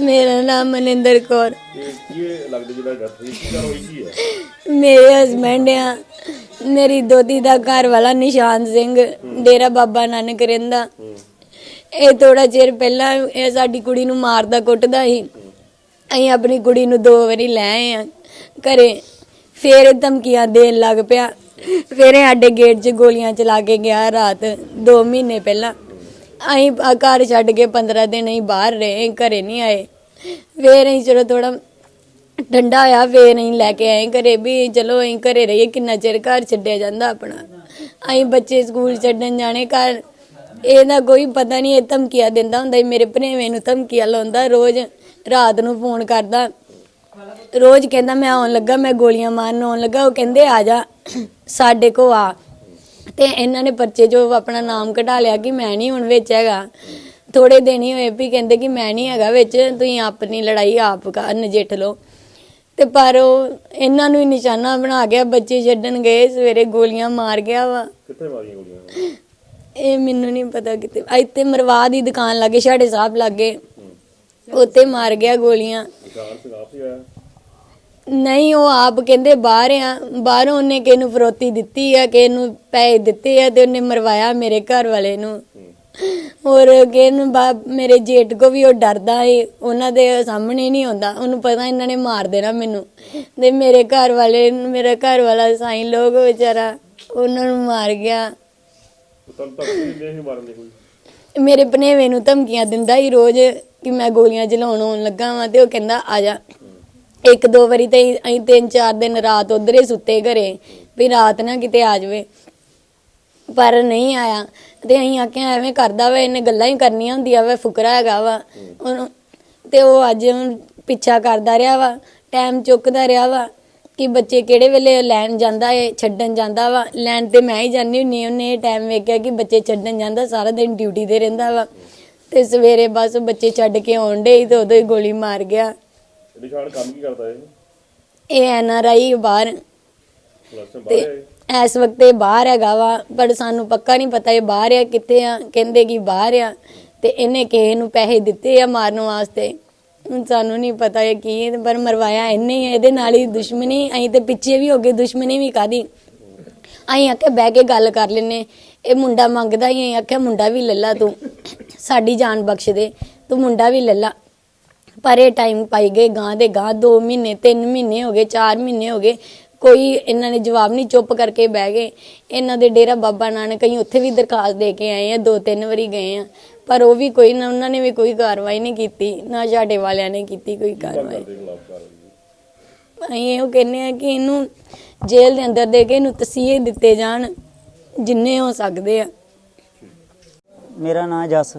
ਮੇਰਾ ਨਾਮ ਮਨਿੰਦਰ ਕੌਰ। ਇਹ ਕੀ ਲੱਗਦਾ ਜਿਹੜਾ ਡੈਥ ਹੋਈ ਕੀ ਗੱਲ ਹੋਈ ਕੀ ਹੈ? ਮੇਰੇ ਹਸਬੰਡ ਆ। ਮੇਰੀ ਦੋਤੀ ਦਾ ਘਰ ਵਾਲਾ ਨਿਸ਼ਾਨ ਸਿੰਘ ਡੇਰਾ ਬਾਬਾ ਨਾਨਕ ਰਹਿੰਦਾ। ਇਹ ਥੋੜਾ ਚਿਰ ਪਹਿਲਾਂ ਇਹ ਸਾਡੀ ਕੁੜੀ ਨੂੰ ਮਾਰਦਾ ਕੁੱਟਦਾ ਸੀ। ਅਸੀਂ ਆਪਣੀ ਕੁੜੀ ਨੂੰ ਦੋ ਵਾਰੀ ਲੈ ਆਏ ਆ ਘਰੇ। ਫੇਰ ਇਹ ਧਮਕੀਆਂ ਦੇਣ ਲੱਗ ਪਿਆ। ਫਿਰ ਇਹ ਸਾਡੇ ਗੇਟ 'ਚ ਗੋਲੀਆਂ ਚਲਾ ਕੇ ਗਿਆ ਰਾਤ 2 ਮਹੀਨੇ ਪਹਿਲਾਂ। ਅਸੀਂ ਆ ਘਰ ਛੱਡ ਕੇ 15 ਦਿਨ ਅਸੀਂ ਬਾਹਰ ਰਹੇ ਘਰੇ ਨਹੀਂ ਆਏ। ਫੇਰ ਅਸੀਂ ਚਲੋ ਥੋੜਾ ਠੰਡਾ ਹੋਇਆ, ਫੇਰ ਅਸੀਂ ਲੈ ਕੇ ਆਏ ਘਰੇ ਵੀ ਚਲੋ ਅਸੀਂ ਘਰੇ ਰਹੀਏ, ਕਿੰਨਾ ਚਿਰ ਘਰ ਛੱਡਿਆ ਜਾਂਦਾ ਆਪਣਾ। ਅਸੀਂ ਬੱਚੇ ਸਕੂਲ ਛੱਡਣ ਜਾਣੇ, ਘਰ ਇਹਦਾ ਕੋਈ ਪਤਾ ਨਹੀਂ, ਇਹ ਧਮਕੀਆਂ ਦਿੰਦਾ ਹੁੰਦਾ ਸੀ ਮੇਰੇ ਭਣੇਵੇਂ ਨੂੰ ਧਮਕੀਆਂ ਲਾਉਂਦਾ, ਰੋਜ਼ ਰਾਤ ਨੂੰ ਫੋਨ ਕਰਦਾ। ਰੋਜ਼ ਕਹਿੰਦਾ, ਮੈਂ ਆਉਣ ਲੱਗਾ, ਮੈਂ ਗੋਲੀਆਂ ਮਾਰਨ ਆਉਣ ਲੱਗਾ, ਉਹ ਕਹਿੰਦੇ, ਆ ਜਾ, ਸਾਡੇ ਕੋ ਆ। ਤੇ ਇਹਨਾਂ ਨੇ ਪਰਚੇ 'ਚੋਂ ਆਪਣਾ ਨਾਮ ਕਢਾ ਲਿਆ ਕਿ ਮੈਂ ਨਹੀਂ ਹੁਣ ਵਿੱਚ ਹੈਗਾ। ਥੋੜੇ ਦਿਨ ਹੀ ਹੋਏ ਵੀ ਕਹਿੰਦੇ ਕਿ ਮੈਂ ਨਹੀਂ ਹੈਗਾ ਵਿੱਚ ਤੁਸੀਂ ਆਪਣੀ ਲੜਾਈ ਆਪ ਕਰ ਨਜਿੱਠ ਲਓ। ਤੇ ਪਰ ਉਹ ਇਹਨਾਂ ਨੂੰ ਹੀ ਨਿਸ਼ਾਨਾ ਬਣਾ ਗਿਆ ਬੱਚੇ ਛੱਡਣ ਗਏ ਸਵੇਰੇ ਗੋਲੀਆਂ ਮਾਰ ਗਿਆ ਵਾ। ਕਿੱਥੇ ਮਾਰੀਆਂ ਗੋਲੀਆਂ? ਇਹ ਮੈਨੂੰ ਨਹੀਂ ਪਤਾ ਕਿਤੇ ਇੱਥੇ ਮਰਵਾ ਦੀ ਦੁਕਾਨ ਲੱਗੇ ਸਾਡੇ ਸਾਹਿਬ ਲੱਗੇ। ਉੱਤੇ ਮਾਰ ਗਿਆ ਗੋਲੀਆਂ। ਨਿਸ਼ਾਨ ਸਿੰਘ ਆਪ ਹੀ ਆਇਆ। ਨਹੀਂ ਉਹ ਆਪ ਕਹਿੰਦੇ ਬਾਹਰ ਆ। ਬਾਹਰੋਂ ਉਹਨੇ ਕਿਸੇ ਨੂੰ ਫਰੋਤੀ ਦਿੱਤੀ ਆ ਕਿਸੇ ਨੂੰ ਪੈਸੇ ਦਿੱਤੇ ਆ ਤੇ ਉਹਨੇ ਮਰਵਾਇਆ ਮੇਰੇ ਘਰ ਵਾਲੇ ਨੂੰ। ਹੋਰ ਕਿਸੇ ਨੂੰ ਬਾ- ਮੇਰੇ ਜੇਠ ਕੋ ਵੀ ਉਹ ਡਰਦਾ ਏ ਉਹਨਾਂ ਦੇ ਸਾਹਮਣੇ ਨਹੀਂ ਆਉਂਦਾ। ਉਹਨੂੰ ਪਤਾ ਇਹਨਾਂ ਨੇ ਮਾਰ ਦੇਣਾ ਮੈਨੂੰ। ਤੇ ਮੇਰੇ ਘਰ ਵਾਲੇ ਮੇਰਾ ਘਰ ਵਾਲਾ ਸਾਈਂ ਲੋਕ ਵਿਚਾਰਾ ਉਹਨਾਂ ਨੂੰ ਮਾਰ ਗਿਆ। ਤੁਹਾਨੂੰ ਤਾਂ ਨਹੀਂ ਸੀ ਮਾਰਨ ਦੀ ਕੋਈ ਮੇਰੇ ਭਨੇਵੇਂ ਨੂੰ ਧਮਕੀਆਂ ਦਿੰਦਾ ਹੀ ਰੋਜ਼ ਕਿ ਮੈਂ ਗੋਲੀਆਂ ਚਲਾਉਣ ਆਉਣ ਲੱਗਾ ਵਾਂ ਤੇ ਉਹ ਕਹਿੰਦਾ ਆ ਜਾ। ਇੱਕ ਦੋ ਵਾਰੀ ਤੇ ਅਸੀਂ- ਅਸੀਂ ਤਿੰਨ ਚਾਰ ਦਿਨ ਰਾਤ ਉਧਰੇ ਸੁੱਤੇ ਘਰੇ, ਵੀ ਰਾਤ ਨਾ ਕਿਤੇ ਆ ਜਾਵੇ। ਪਰ ਨਹੀਂ ਆਇਆ। ਤੇ ਅਸੀਂ ਆਖਿਆ ਐਵੇਂ ਕਰਦਾ ਵਾ, ਇਹਨੇ ਗੱਲਾਂ ਹੀ ਕਰਨੀਆਂ ਹੁੰਦੀਆਂ ਵਾ, ਫੁਕਰਾ ਹੈਗਾ ਵਾ। ਉਹਨੂੰ- ਤੇ ਉਹ ਅੱਜ ਹੁਣ ਪਿੱਛਾ ਕਰਦਾ ਰਿਹਾ ਵਾ ਟਾਈਮ ਚੁੱਕਦਾ ਰਿਹਾ ਵਾ ਕਿ ਬੱਚੇ ਕਿਹੜੇ ਵੇਲੇ ਲੈਣ ਜਾਂਦਾ ਏ, ਛੱਡਣ ਜਾਂਦਾ ਵਾ। ਲੈਣ ਤੇ ਮੈਂ ਹੀ ਜਾਂਦੀ ਹੁੰਨੀ ਉਹਨੇ ਇਹ ਟਾਈਮ ਵੇਖਿਆ ਕਿ ਬੱਚੇ ਛੱਡਣ ਜਾਂਦਾ, ਸਾਰਾ ਦਿਨ ਡਿਊਟੀ ਤੇ ਰਹਿੰਦਾ ਵਾ। ਤੇ ਸਵੇਰੇ ਬਸ ਬੱਚੇ ਛੱਡ ਕੇ ਆਉਣ ਡੇ ਤੇ ਉਦੋਂ ਹੀ ਗੋਲੀ ਮਾਰ ਗਿਆ। ਨਿਸ਼ਾਨ ਕੰਮ ਕੀ ਕਰਦਾ ਇਹ? ਇਹ ਐਨ ਆਰ ਆਈ ਬਾਹਰ। ਪਲੱਸ ਤੇ ਬਾਹਰ ਹੈ ਇਸ ਵਕਤ ਇਹ ਬਾਹਰ ਹੈਗਾ ਵਾ ਪਰ ਸਾਨੂੰ ਪੱਕਾ ਨਹੀਂ ਪਤਾ ਇਹ ਬਾਹਰ ਆ ਕਿੱਥੇ ਆ ਕਹਿੰਦੇ ਕਿ ਬਾਹਰ ਆ। ਤੇ ਇਹਨੇ ਕਿਸੇ ਨੂੰ ਪੈਸੇ ਦਿੱਤੇ ਆ ਮਾਰਨ ਵਾਸਤੇ। ਹੁਣ ਸਾਨੂੰ ਨਹੀਂ ਪਤਾ ਇਹ ਕੀ ਹੈ, ਪਰ ਮਰਵਾਇਆ ਇਹਨੇ ਹੀ ਆ, ਇਹਦੇ ਨਾਲ ਹੀ ਦੁਸ਼ਮਣੀ ਅਸੀਂ ਤੇ ਪਿੱਛੇ ਵੀ ਹੋ ਗਏ ਦੁਸ਼ਮਣੀ ਵੀ ਕਾਦੀ ਅਸੀਂ ਆਖਿਆ ਬਹਿ ਕੇ ਗੱਲ ਕਰ ਲੈਨੇ ਇਹ ਮੁੰਡਾ ਮੰਗਦਾ ਹੀ ਅਸੀਂ ਆਖਿਆ ਮੁੰਡਾ ਵੀ ਲੱਲਾ ਤੂੰ। ਸਾਡੀ ਜਾਨ ਬਖਸ਼ ਦੇ ਤੂੰ ਮੁੰਡਾ ਵੀ ਲੱਲਾ ਪਰ ਟਾਈਮ ਪਾਈ ਗਏ ਗਾਂ ਦੇ ਗਾਂ 2 ਮਹੀਨੇ 3 ਮਹੀਨੇ ਹੋ ਗਏ 4 ਮਹੀਨੇ ਹੋ ਗਏ ਕੋਈ ਇਹਨਾਂ ਨੇ ਜਵਾਬ ਨਹੀਂ ਚੁੱਪ ਕਰਕੇ ਬਹਿ ਗਏ। ਇਹਨਾਂ ਦੇ ਡੇਰਾ ਬਾਬਾ ਨਾਨਕ ਅਸੀਂ ਉੱਥੇ ਵੀ ਦਰਖਾਸਤ ਦੇ ਕੇ ਆਏ ਆ ਦੋ ਤਿੰਨ ਵਾਰੀ ਗਏ ਆ ਪਰ ਉਹ ਵੀ ਕੋਈ ਨਾ ਉਹਨਾਂ ਨੇ ਵੀ ਕੋਈ ਕਾਰਵਾਈ ਨਹੀਂ ਕੀਤੀ ਨਾ ਸਾਡੇ ਵਾਲਿਆਂ ਨੇ ਕੀਤੀ ਕੋਈ ਕਾਰਵਾਈ। ਅਸੀਂ ਇਹੋ ਕਹਿੰਦੇ ਆ ਕਿ ਇਹਨੂੰ ਜੇਲ੍ਹ ਦੇ ਅੰਦਰ ਦੇ ਕੇ ਇਹਨੂੰ ਤਸੀਹੇ ਦਿੱਤੇ ਜਾਣ ਜਿੰਨੇ ਹੋ ਸਕਦੇ ਆ। ਮੇਰਾ ਨਾਂ ਜਸ।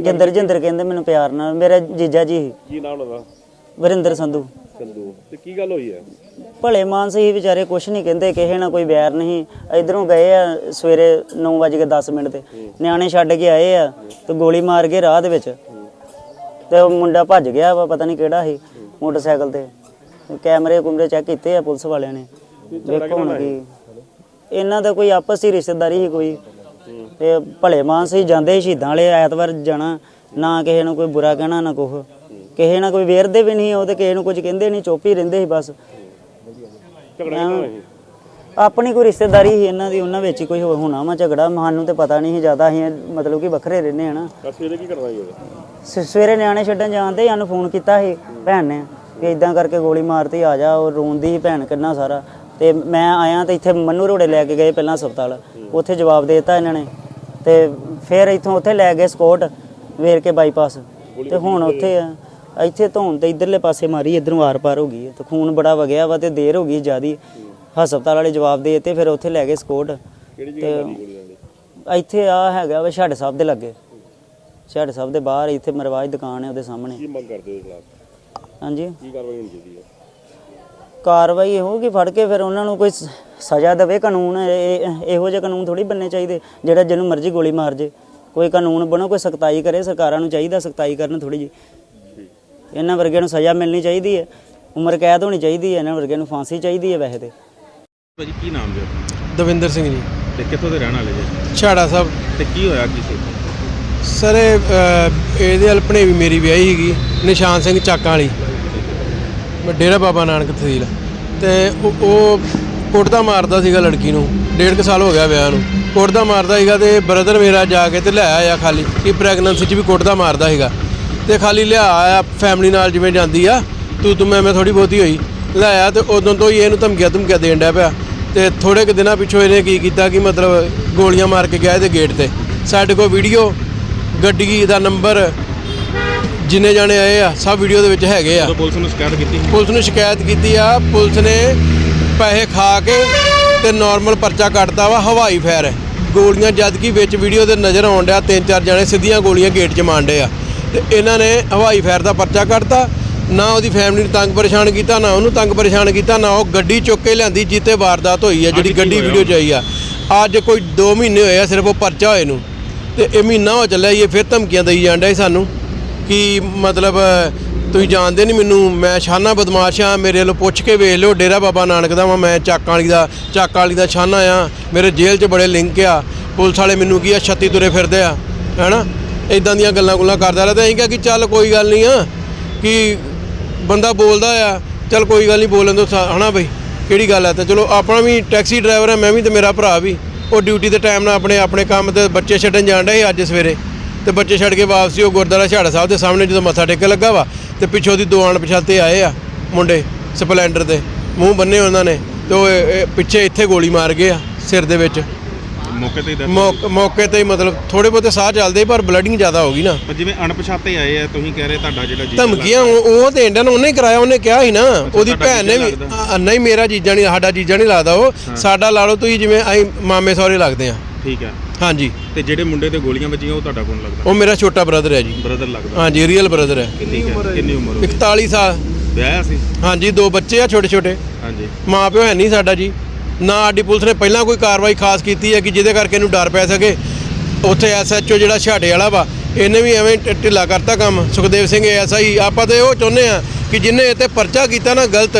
ਜਿੰਦਰ ਜਿੰਦਰ ਕਹਿੰਦੇ ਮੈਨੂੰ ਪਿਆਰ ਨਾਲ ਮੇਰਾ ਜੀਜਾ ਜੀ। ਸੀ, ਕੀ ਨਾਮ ਉਹਦਾ? ਵਰਿੰਦਰ ਸੰਧੂ। ਸੰਧੂ। ਤੇ ਕੀ ਗੱਲ ਹੋਈ ਹੈ? ਭਲੇ ਮਾਨਸ ਹੀ ਵਿਚਾਰੇ ਕੁਛ ਨਹੀਂ ਕਹਿੰਦੇ ਕਿਸੇ ਨਾਲ ਕੋਈ ਵੈਰ ਨਹੀਂ। ਇਧਰੋਂ ਗਏ ਆ ਸਵੇਰੇ 9:10 ਮਿੰਟ ਤੇ। ਨਿਆਣੇ ਛੱਡ ਕੇ ਆਏ ਆ ਤੇ ਗੋਲੀ ਮਾਰ ਕੇ ਰਾਹ ਦੇ ਵਿੱਚ। ਤੇ ਉਹ ਮੁੰਡਾ ਭੱਜ ਗਿਆ ਵਾ ਪਤਾ ਨਹੀਂ ਕਿਹੜਾ ਸੀ ਮੋਟਰਸਾਈਕਲ ਤੇ। ਕੈਮਰੇ ਕੁਮਰੇ ਚੈੱਕ ਕੀਤੇ ਆ ਪੁਲਿਸ ਵਾਲਿਆਂ ਨੇ। ਵੇਖੋ ਹੁਣ ਕੀ। ਇਹਨਾਂ ਦਾ ਕੋਈ ਆਪਸ ਹੀ ਰਿਸ਼ਤੇਦਾਰੀ ਸੀ ਕੋਈ। ਤੇ ਭਲੇ ਮਾਨਸ ਹੀ ਜਾਂਦੇ ਸ਼ਹੀਦਾਂ ਵਾਲੇ ਐਤਵਾਰ ਜਾਣਾ ਨਾ ਕਿਸੇ ਨੂੰ ਕੋਈ ਬੁਰਾ ਕਹਿਣਾ ਨਾ ਕੁਛ। ਕਿਸੇ ਨਾਲ ਕੋਈ ਵੇਰਦੇ ਵੀ ਨਹੀਂ ਉਹ ਤੇ ਕਿਸੇ ਨੂੰ ਕੁਝ ਕਹਿੰਦੇ ਨਹੀਂ ਚੁੱਪ ਹੀ ਰਹਿੰਦੇ ਸੀ ਬਸ। ਝਗੜਾ ਆਪਣੀ ਕੋਈ ਰਿਸ਼ਤੇਦਾਰੀ ਸੀ ਇਹਨਾਂ ਦੀ ਉਹਨਾਂ ਵਿੱਚ ਹੀ ਕੋਈ ਹੋਣਾ ਵਾ ਝਗੜਾ ਸਾਨੂੰ ਤੇ ਪਤਾ ਨਹੀਂ ਸੀ ਜ਼ਿਆਦਾ ਅਸੀਂ ਮਤਲਬ ਕਿ ਵੱਖਰੇ ਰਹਿੰਦੇ ਆ ਨਾ। ਬਸ ਇਹਦੇ ਕੀ ਕਰਨਾ ਹੋਇਆ ਸ- ਸਵੇਰੇ ਨਿਆਣੇ ਛੱਡਣ ਜਾਂਦੇ ਸਾਨੂੰ ਫੋਨ ਕੀਤਾ ਸੀ ਭੈਣ ਨੇ ਕਿ ਇਦਾਂ ਕਰਕੇ ਗੋਲੀ ਮਾਰਤੀ ਆ ਜਾ ਉਹ ਰੋਂਦੀ ਸੀ ਭੈਣ ਕਿੰਨਾ ਸਾਰਾ। ਤੇ ਮੈਂ ਆਇਆ ਤੇ ਇੱਥੇ ਮੰਨੂ ਰੋੜੇ ਲੈ ਕੇ ਗਏ ਪਹਿਲਾਂ ਹਸਪਤਾਲ। ਉੱਥੇ ਜਵਾਬ ਦੇ ਦਿੱਤਾ ਇਹਨਾਂ ਨੇ। ਤੇ ਫਿਰ ਇੱਥੋਂ ਉੱਥੇ ਲੈ ਗਏ ਸਕੋਟ ਵੇਰ ਕੇ ਬਾਈਪਾਸ। ਤੇ ਹੁਣ ਉੱਥੇ ਆ। ਇੱਥੇ ਧੌਣ ਤੇ ਇਧਰਲੇ ਪਾਸੇ ਮਾਰੀ ਇਧਰੋਂ ਆਰ ਪਾਰ ਹੋ ਗਈ। ਤੇ ਖੂਨ ਬੜਾ ਵਗਿਆ ਵਾ ਤੇ ਦੇਰ ਹੋ ਗਈ ਜਿਆਦੀ। ਹਸਪਤਾਲ ਵਾਲੇ ਜਵਾਬ ਦੇ ਦਿੱਤੇ ਫਿਰ ਉੱਥੇ ਲੈ ਗਏ ਸਕੋਟ। ਨਾਲ ਇੱਥੇ ਆ ਹੈਗਾ ਵਾ ਛੱਡ ਸਾਹਿਬ ਦੇ ਲੱਗੇ। ਛੱਡ ਸਾਹਿਬ ਦੇ ਬਾਹਰ ਇੱਥੇ ਮਰਵਾਜ ਦੁਕਾਨ ਹੈ ਉਹਦੇ ਸਾਹਮਣੇ। ਕੀ ਮੰਗ ਕਰਦੇ ਹੋ ਇਸ ਖਿਲਾਫ ਹਾਂਜੀ। ਕੀ ਕਾਰਵਾਈ ਹੋਣੀ ਚਾਹੀਦੀ ਹੈ? ਕਾਰਵਾਈ ਇਹੋ ਕਿ ਫੜ ਕੇ ਫਿਰ ਉਹਨਾਂ ਨੂੰ ਕੋਈ ਸ- ਸਜ਼ਾ ਦੇਵੇ ਕਾਨੂੰਨ ਇਹ- ਇਹੋ ਜਿਹੇ ਕਾਨੂੰਨ ਥੋੜੀ ਬੰਨੇ ਚਾਹੀਦੇ ਜਿਹੜਾ ਜਿਹਨੂੰ ਮਰਜ਼ੀ ਗੋਲੀ ਮਾਰ ਜੇ। ਕੋਈ ਕਾਨੂੰਨ ਬਣੋ ਕੋਈ ਸਖਤਾਈ ਕਰੇ ਸਰਕਾਰਾਂ ਨੂੰ ਚਾਹੀਦਾ ਸਖਤਾਈ ਕਰਨ ਥੋੜੀ ਜੀ ਇਹਨਾਂ ਵਰਗਿਆਂ ਨੂੰ ਸਜ਼ਾ ਮਿਲਣੀ ਚਾਹੀਦੀ ਹੈ। ਉਮਰ ਕੈਦ ਹੋਣੀ ਚਾਹੀਦੀ ਹੈ ਇਹਨਾਂ ਵਰਗਿਆਂ ਨੂੰ ਫਾਂਸੀ ਚਾਹੀਦੀ ਹੈ ਵੈਸੇ ਤੇ। ਭਾਜੀ ਕੀ ਨਾਮ ਜੀ ਆਪਣਾ? ਦਵਿੰਦਰ ਸਿੰਘ ਜੀ। ਤੇ ਕਿੱਥੋਂ ਦੇ ਰਹਿਣ ਵਾਲੇ ਜੀ? ਛਾੜਾ ਸਾਹਿਬ। ਤੇ ਕੀ ਹੋਇਆ ਕੀ ਸੀ? ਸਰ ਇਹ, ਅਹ, ਇਹਦੇ ਹਲਪਣੇ ਵੀ ਮੇਰੀ ਵਿਆਹੀ ਸੀਗੀ ਨਿਸ਼ਾਨ ਸਿੰਘ ਚਾਕਾਂ ਵਾਲੀ। ਡੇਰਾ ਬਾਬਾ ਨਾਨਕ ਤਹਿਸੀਲ। ਤੇ ਉਹ- ਉਹ ਕੁੱਟਦਾ ਮਾਰਦਾ ਸੀਗਾ ਲੜਕੀ ਨੂੰ। ਡੇਢ ਕੁ ਸਾਲ ਹੋ ਗਿਆ ਵਿਆਹ ਨੂੰ। ਕੁੱਟਦਾ ਮਾਰਦਾ ਸੀਗਾ ਤੇ ਬ੍ਰਦਰ ਮੇਰਾ ਜਾ ਕੇ ਤੇ ਲੈ ਆਇਆ ਖਾਲੀ। ਕਿ ਪ੍ਰੈਗਨੈਂਸੀ 'ਚ ਵੀ ਕੁੱਟਦਾ ਮਾਰਦਾ ਸੀਗਾ। ਤੇ ਖਾਲੀ ਲਿਆ ਆਇਆ ਫੈਮਿਲੀ ਨਾਲ ਜਿਵੇਂ ਜਾਂਦੀ ਆ। ਤੂੰ ਤੂੰ ਮੈਂ ਮੈਂ ਥੋੜੀ ਬਹੁਤੀ ਹੋਈ। ਲਿਆਇਆ ਤੇ ਉਦੋਂ ਤੋਂ ਹੀ ਇਹਨੂੰ ਧਮਕੀਆਂ ਧਮਕੀਆਂ ਦੇਣ ਡਿਆ ਪਿਆ। ਤੇ ਥੋੜੇ ਕੁ ਦਿਨਾਂ ਪਿੱਛੋਂ ਇਹਨੇ ਕੀ ਕੀਤਾ ਕਿ ਮਤਲਬ ਗੋਲੀਆਂ ਮਾਰ ਕੇ ਗਿਆ ਇਹਦੇ ਗੇਟ ਤੇ। ਸਾਡੇ ਕੋਲ ਵੀਡੀਓ ਗੱਡੀ ਦਾ ਨੰਬਰ ਜਿੰਨੇ ਜਾਣੇ ਆਏ ਆ ਸਭ ਵੀਡੀਓ ਦੇ ਵਿੱਚ ਹੈਗੇ ਆ। ਪੁਲਿਸ ਨੂੰ ਸ਼ਿਕਾਇਤ ਕੀਤੀ? ਪੁਲਿਸ ਨੂੰ ਸ਼ਿਕਾਇਤ ਕੀਤੀ ਆ ਪੁਲਿਸ ਨੇ ਪੈਸੇ ਖਾ ਕੇ ਤੇ ਨਾਰਮਲ ਪਰਚਾ ਕੱਟਤਾ ਵਾ ਹਵਾਈ ਫਾਇਰ ਹੈ। ਗੋਲੀਆਂ ਜਦ ਕਿ ਵਿੱਚ ਵੀਡੀਓ ਦੇ ਨਜ਼ਰ ਆਉਣ ਡਿਆ ਤਿੰਨ ਚਾਰ ਜਣੇ ਸਿੱਧੀਆਂ ਗੋਲੀਆਂ ਗੇਟ 'ਚ ਮਾਰਦੇ ਆ। ਤੇ ਇਹਨਾਂ ਨੇ ਹਵਾਈ ਫਾਇਰ ਦਾ ਪਰਚਾ ਕੱਟਤਾ ਨਾ ਉਹਦੀ ਫੈਮਿਲੀ ਨੂੰ ਤੰਗ ਪਰੇਸ਼ਾਨ ਕੀਤਾ ਨਾ ਉਹਨੂੰ ਤੰਗ ਪਰੇਸ਼ਾਨ ਕੀਤਾ ਨਾ ਉਹ ਗੱਡੀ ਚੁੱਕ ਕੇ ਲਿਆਂਦੀ ਜਿੱਤੇ ਵਾਰਦਾਤ ਹੋਈ ਆ ਜਿਹੜੀ ਗੱਡੀ? ਵੀਡੀਓ 'ਚ ਆਈ ਆ। ਅੱਜ ਕੋਈ 2 ਮਹੀਨੇ ਹੋਏ ਆ ਸਿਰਫ ਉਹ ਪਰਚਾ ਹੋਏ ਨੂੰ। ਤੇ ਇਹ ਮਹੀਨਾ ਹੋ ਚੱਲਿਆ ਇਹ ਫਿਰ ਧਮਕੀਆਂ ਦੇਈ ਜਾਂਦਾ ਸਾਨੂੰ। ਕਿ ਮਤਲਬ, ਤੁਸੀਂ ਜਾਣਦੇ ਨਹੀਂ ਮੈਨੂੰ, ਮੈਂ ਸ਼ਾਨਾ ਬਦਮਾਸ਼ ਆ, ਮੇਰੇ ਵੱਲੋਂ ਪੁੱਛ ਕੇ ਵੇਖ ਲਿਓ, ਡੇਰਾ ਬਾਬਾ ਨਾਨਕ ਦਾ ਵਾਂ, ਮੈਂ ਚਾਕਾਂ ਵਾਲੀ ਦਾ, ਚਾਕਾਂ ਵਾਲੀ ਦਾ ਸ਼ਾਨਾ ਆ, ਮੇਰੇ ਜੇਲ੍ਹ 'ਚ ਬੜੇ ਲਿੰਕ ਆ, ਪੁਲਿਸ ਵਾਲੇ ਮੈਨੂੰ ਕੀ ਆ, ਛੱਤੀ ਤੁਰੇ ਫਿਰਦੇ ਆ, ਹੈਨਾ? ਇਦਾਂ ਦੀਆਂ ਗੱਲਾਂ ਗੁੱਲਾਂ ਕਰਦਾ ਰਿਹਾ ਤੇ ਅਸੀਂ ਕਿਹਾ ਕਿ ਚੱਲ ਕੋਈ ਗੱਲ ਨਹੀਂ ਆ, ਕਿ ਬੰਦਾ ਬੋਲਦਾ ਆ, ਚੱਲ ਕੋਈ ਗੱਲ ਨਹੀਂ, ਬੋਲਣ ਦੋ ਹਨਾ ਬਈ? ਕਿਹੜੀ ਗੱਲ ਆ? ਤਾਂ ਚਲੋ, ਆਪਣਾ ਵੀ ਟੈਕਸੀ ਡਰਾਈਵਰ ਆ, ਮੈਂ ਵੀ ਤੇ ਮੇਰਾ ਭਰਾ ਵੀ, ਉਹ ਡਿਊਟੀ ਦੇ ਟਾਈਮ ਨਾਲ ਆਪਣੇ ਆਪਣੇ ਕੰਮ ਤੇ ਬੱਚੇ ਛੱਡਣ ਜਾਣ ਡਿਆ ਅੱਜ ਸਵੇਰੇ। ਤੇ ਬੱਚੇ ਛੱਡ ਕੇ ਵਾਪਸੀ ਉਹ ਗੁਰਦੁਆਰਾ ਛਾੜਾ ਸਾਹਿਬ ਦੇ ਸਾਹਮਣੇ ਜਦੋਂ ਮੱਥਾ ਟੇਕਣ ਲੱਗਾ ਵਾ ਤੇ ਪਿੱਛੋਂ ਦੀ ਦੋ ਅਣਪਛਾਤੇ ਆਏ ਆ ਮੁੰਡੇ ਸਪਲੈਂਡਰ ਤੇ ਮੂੰਹ ਬੰਨੇ ਉਹਨਾਂ ਨੇ ਤੇ ਉਹ ਇਹ- ਪਿੱਛੇ ਇੱਥੇ ਗੋਲੀ ਮਾਰ ਗਏ ਆ ਸਿਰ ਦੇ ਵਿੱਚ। ਮੌਕੇ ਤੇ ਹੀ death ਹੋਈ। ਮੌਕ- ਮੌਕੇ ਤੇ ਹੀ ਮਤਲਬ ਥੋੜੇ ਬਹੁਤੇ ਸਾਹ ਚੱਲਦੇ ਪਰ ਬਲੱਡਿੰਗ ਜ਼ਿਆਦਾ ਹੋ ਗਈ ਨਾ। ਪਰ ਜਿਵੇਂ ਅਣਪਛਾਤੇ ਆਏ ਆ ਤੁਸੀਂ ਕਹਿ ਰਹੇ ਤੁਹਾਡਾ ਜਿਹੜਾ ਜੀ ਧਮਕੀਆਂ ਉਹ ਉਹ ਤੇ ਇੰਡੀਅਨ ਉਹਨੇ ਹੀ ਕਰਾਇਆ ਉਹਨੇ ਕਿਹਾ ਸੀ ਨਾ ਉਹਦੀ ਤੁਹਾਡਾ ਭੈਣ ਨੇ ਜੀਜਾ ਵੀ ਲੱਗਦਾ? ਆ, ਨਹੀਂ ਮੇਰਾ ਜੀਜਾ ਨਹੀਂ ਸਾਡਾ ਜੀਜਾ ਨਹੀਂ ਲੱਗਦਾ ਉਹ। ਸਾਡਾ ਲਾ ਲਓ ਤੁਸੀਂ ਜਿਵੇਂ ਅਸੀਂ ਮਾਮੇ ਸਹੁਰੇ ਲੱਗਦੇ ਆ। ਠੀਕ ਹੈ ਹਾਂਜੀ। ਤੇ ਜਿਹੜੇ ਮੁੰਡੇ ਤੇ ਗੋਲੀਆਂ ਵੱਜੀਆਂ ਉਹ ਤੁਹਾਡਾ ਕੌਣ ਲੱਗਦਾ? ਉਹ ਮੇਰਾ ਛੋਟਾ ਬ੍ਰਦਰ ਹੈ ਜੀ। ਬ੍ਰਦਰ ਲੱਗਦਾ। ਹਾਂਜੀ ਰੀਅਲ ਬ੍ਰਦਰ ਹੈ। ਕਿੰਨੀ ਉਮਰ ਹੋ 41 ਸਾਲ। ਵਿਆਹਿਆ ਸੀ? ਹਾਂਜੀ ਦੋ ਬੱਚੇ ਆ ਛੋਟੇ ਛੋਟੇ। ਹਾਂਜੀ। ਮਾਂ ਪਿਓ ਹੈ ਨਹੀਂ ਸਾਡਾ ਜੀ। ਨਾ ਸਾਡੀ ਪੁਲਿਸ ਨੇ ਪਹਿਲਾਂ ਕੋਈ ਕਾਰਵਾਈ ਖਾਸ ਕੀਤੀ ਹੈ ਕਿ ਜਿਹਦੇ ਕਰਕੇ ਇਹਨੂੰ ਡਰ ਪੈ ਸਕੇ। ਉੱਥੇ ਐਸਐਚਓ ਜਿਹੜਾ ਛਾੜੇ ਵਾਲਾ ਵਾ ਇਹਨੇ ਵੀ ਐਵੇਂ ਢਿੱਲਾ ਕਰਤਾ ਕੰਮ। ਸੁਖਦੇਵ ਸਿੰਘ ਐਸਆਈ ਆਪਾਂ ਤੇ ਉਹ ਚਾਹੁੰਦੇ ਆ ਕਿ ਜਿਹਨੇ ਇਹ ਤੇ ਪਰਚਾ ਕੀਤਾ ਨਾ ਗਲਤ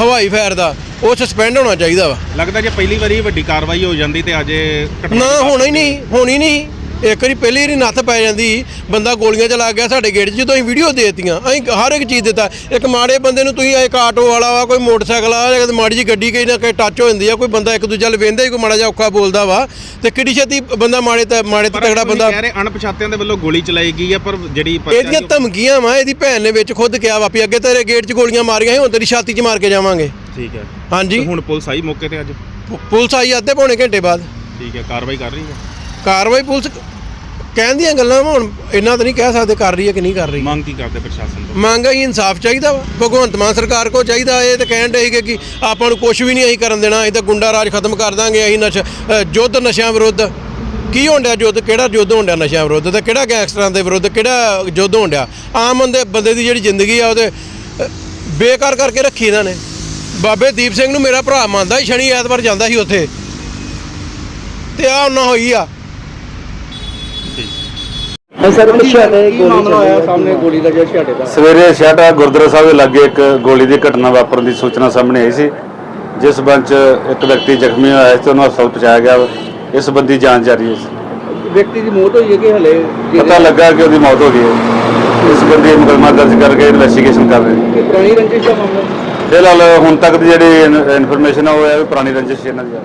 ਹਵਾਈ ਫਾਇਰ ਦਾ ਉਹ ਸਸਪੈਂਡ ਹੋਣਾ ਚਾਹੀਦਾ ਵਾ। ਲੱਗਦਾ ਜੇ ਪਹਿਲੀ ਵਾਰੀ ਵੱਡੀ ਕਾਰਵਾਈ ਹੋ ਜਾਂਦੀ ਤੇ ਅੱਜ ਇਹ ਨਾ ਹੋਣਾ ਹੀ ਨਹੀਂ ਹੋਣੀ ਨਹੀਂ। ਇੱਕ ਵਾਰੀ ਪਹਿਲੀ ਵਾਰੀ ਨੱਥ ਪੈ ਜਾਂਦੀ। ਬੰਦਾ ਗੋਲੀਆਂ ਚਲਾ ਗਿਆ ਸਾਡੇ ਗੇਟ 'ਚ ਜਦੋਂ ਅਸੀਂ ਵੀਡੀਓ ਦੇਤੀਆਂ ਅਸੀਂ ਹਰ ਇੱਕ ਚੀਜ਼ ਦਿੱਤਾ। ਇੱਕ ਮਾੜੇ ਬੰਦੇ ਨੂੰ ਤੁਸੀਂ ਇੱਕ ਆਟੋ ਵਾਲਾ ਵਾ ਕੋਈ ਮੋਟਰਸਾਈਕਲ ਆ ਜਾਂ ਮਾੜੀ ਜੀ ਗੱਡੀ ਕਈ ਨਾ ਕਈ ਟੱਚ ਹੋ ਜਾਂਦੀ ਆ ਕੋਈ ਬੰਦਾ ਇੱਕ ਦੂਜੇ ਵੱਲ ਵੇਂਦਾ ਹੀ ਕੋਈ ਮਾੜਾ ਜਿਹਾ ਔਖਾ ਬੋਲਦਾ ਵਾ। ਤੇ ਕਿੱਡੀ ਛੇਤੀ ਬੰਦਾ ਮਾੜੇ ਤੇ ਮਾੜੇ ਤੇ ਤਗੜਾ ਬੰਦਾ ਕਹਿ ਰਹੇ ਅਣਪਛਾਤਿਆਂ ਦੇ ਵੱਲੋਂ ਗੋਲੀ ਚਲਾਈ ਗਈ ਆ ਪਰ ਜਿਹੜੀ ਇਹਦੀਆਂ ਧਮਕੀਆਂ ਵਾ ਇਹਦੀ ਭੈਣ ਨੇ ਵਿੱਚ ਖੁਦ ਕਿਹਾ ਵਾ ਵੀ ਅੱਗੇ ਤੇਰੇ ਗੇਟ 'ਚ ਗੋਲੀਆਂ ਮਾਰੀਆਂ ਸੀ ਹੁਣ ਤੇਰੀ ਛਾਤੀ 'ਚ ਮਾਰ ਕੇ ਜਾਵਾਂਗੇ। ਠੀਕ ਹੈ। ਹਾਂਜੀ। ਤੇ ਹੁਣ ਪੁਲਿਸ ਆਈ ਮੌਕੇ ਤੇ ਅੱਜ? ਪੁ- ਪੁਲਿਸ ਆਈ ਅੱਧੇ ਪੌਣੇ ਘੰਟੇ ਬਾਅਦ। ਠੀਕ ਹੈ ਕਾਰਵਾਈ ਕਰ ਰਹੀ ਹੈ? ਕਾਰਵਾਈ ਪੁਲਿਸ ਕਹਿਣ ਦੀਆਂ ਗੱਲਾਂ ਵਾ, ਹੁਣ ਇੰਨਾ ਤਾਂ ਨਹੀਂ ਕਹਿ ਸਕਦੇ ਕਰ ਰਹੀ ਹੈ ਕਿ ਨਹੀਂ ਕਰ ਰਹੀ। ਮੰਗ ਕੀ ਕਰਦੇ ਪ੍ਰਸ਼ਾਸਨ ਤੋਂ? ਮੰਗ ਹੈ ਇਨਸਾਫ ਚਾਹੀਦਾ ਵਾ ਭਗਵੰਤ ਮਾਨ ਸਰਕਾਰ ਕੋ ਚਾਹੀਦਾ ਇਹ ਤਾਂ ਕਹਿਣ ਡਏ ਕਿ ਆਪਾਂ ਨੂੰ ਕੁਝ ਵੀ ਨਹੀਂ ਅਸੀਂ ਕਰਨ ਦੇਣਾ ਅਸੀਂ ਤਾਂ ਗੁੰਡਾ ਰਾਜ ਖਤਮ ਕਰ ਦਾਂਗੇ ਅਸੀਂ ਨਸ਼ਾ ਅ, ਯੁੱਧ ਨਸ਼ਿਆਂ ਵਿਰੁੱਧ। ਕੀ ਹੋਣ ਡਿਆ ਯੁੱਧ ਕਿਹੜਾ ਯੁੱਧ ਹੋਣ ਡਿਆ ਨਸ਼ਿਆਂ ਵਿਰੁੱਧ? ਤੇ ਕਿਹੜਾ ਗੈਂਗਸਟਰਾਂ ਦੇ ਵਿਰੁੱਧ ਕਿਹੜਾ ਯੁੱਧ ਹੋਣ ਡਿਆ? ਆਮ ਬੰਦੇ ਬੰਦੇ ਦੀ ਜਿਹੜੀ ਜ਼ਿੰਦਗੀ ਆ ਉਹਦੇ ਅ, ਬੇਕਾਰ ਕਰਕੇ ਰੱਖੀ ਇਹਨਾਂ ਨੇ। ਬਾਬੇ ਦੀਪ ਸਿੰਘ ਨੂੰ ਮੇਰਾ ਭਰਾ ਮੰਨਦਾ ਸੀ ਸ਼ਨੀ ਐਤਵਾਰ ਜਾਂਦਾ ਸੀ ਉੱਥੇ। ਤੇ ਆ ਉਹਨਾਂ ਹੋਈ ਆ। ਸਵੇਰੇ ਸ਼ਹਿਟਾ ਗੁਰਦੁਆਰਾ ਸਾਹਿਬ ਦੇ ਲਾਗੇ ਇੱਕ ਗੋਲੀ ਦੀ ਘਟਨਾ ਵਾਪਰਨ ਦੀ ਸੂਚਨਾ ਸਾਹਮਣੇ ਆਈ ਸੀ ਜਿਸ ਸੰਬੰਧ 'ਚ ਇੱਕ ਵਿਅਕਤੀ ਜ਼ਖਮੀ ਹੋਇਆ ਹੈ ਤੇ ਉਹਨੂੰ ਹਸਪਤਾਲ ਪਹੁੰਚਾਇਆ ਗਿਆ। ਇਸ ਸੰਬੰਧੀ ਜਾਂਚ ਜਾਰੀ ਹੈ ਵਿਅਕਤੀ ਦੀ ਮੌਤ ਹੋਈ ਹੈ ਕਿ ਹਲੇ? ਪਤਾ ਲੱਗਾ ਕਿ ਉਹਦੀ ਮੌਤ ਹੋ ਗਈ ਹੈ। ਇਸ ਸੰਬੰਧੀ ਮੁਕੱਦਮਾ ਦਰਜ ਕਰਕੇ ਇਨਵੈਸਟੀਗੇਸ਼ਨ ਕਰ ਰਹੇ ਨੇ। ਪੁਰਾਣੀ ਰੰਜਿਸ਼ ਦਾ ਮਾਮਲਾ? ਫਿਲਹਾਲ ਹੁਣ ਤੱਕ ਦੀ ਜਿਹੜੀ ਇਨਫੋਰਮੇਸ਼ਨ ਆ ਉਹ ਹੈ ਵੀ ਪੁਰਾਣੀ ਰੰਜਿਸ਼ ਸੀ ਇਹਨਾਂ ਦੀ ਆ।